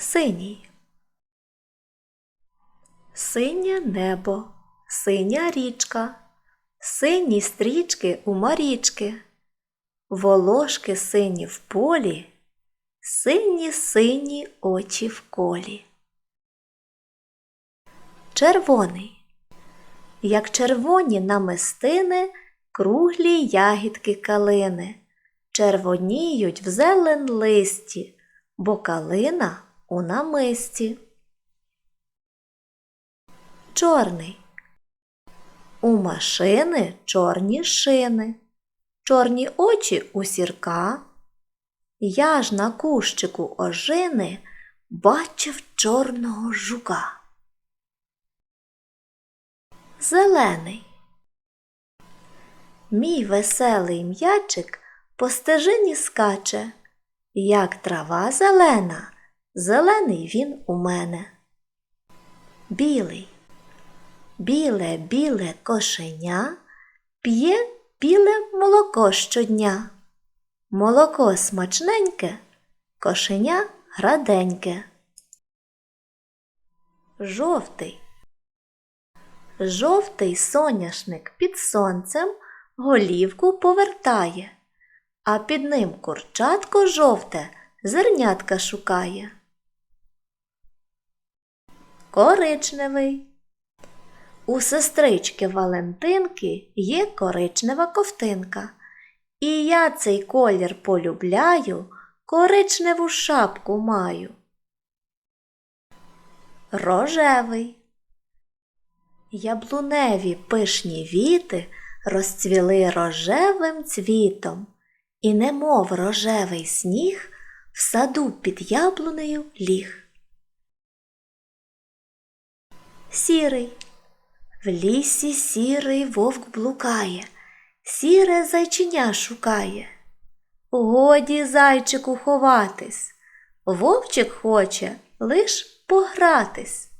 Синій. Синє небо, синя річка, сині стрічки у марічки, волошки сині в полі, сині сині очі в колі. Червоний. Як червоні намистини, круглі ягідки калини, червоніють в зелен листі, бо калина у намисті. Чорний. У машини чорні шини, чорні очі у сірка. Я ж на кущику ожини бачив чорного жука. Зелений. Мій веселий м'ячик по стежині скаче, як трава зелена, зелений він у мене. Білий. Біле, біле кошеня п'є біле молоко щодня. Молоко смачненьке, кошеня граденьке. Жовтий. Жовтий соняшник під сонцем голівку повертає, а під ним курчатко жовте зернятка шукає. Коричневий. У сестрички Валентинки є коричнева ковтинка. І я цей колір полюбляю, коричневу шапку маю. Рожевий. Яблуневі пишні віти розцвіли рожевим цвітом, і немов рожевий сніг в саду під яблунею ліг. Сірий. В лісі сірий вовк блукає, сіре зайчиня шукає. Годі зайчику ховатись, вовчик хоче лиш погратись.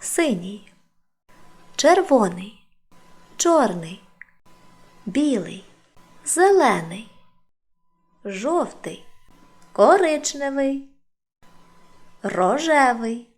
Синій, червоний, чорний, білий, зелений, жовтий, коричневий, рожевий,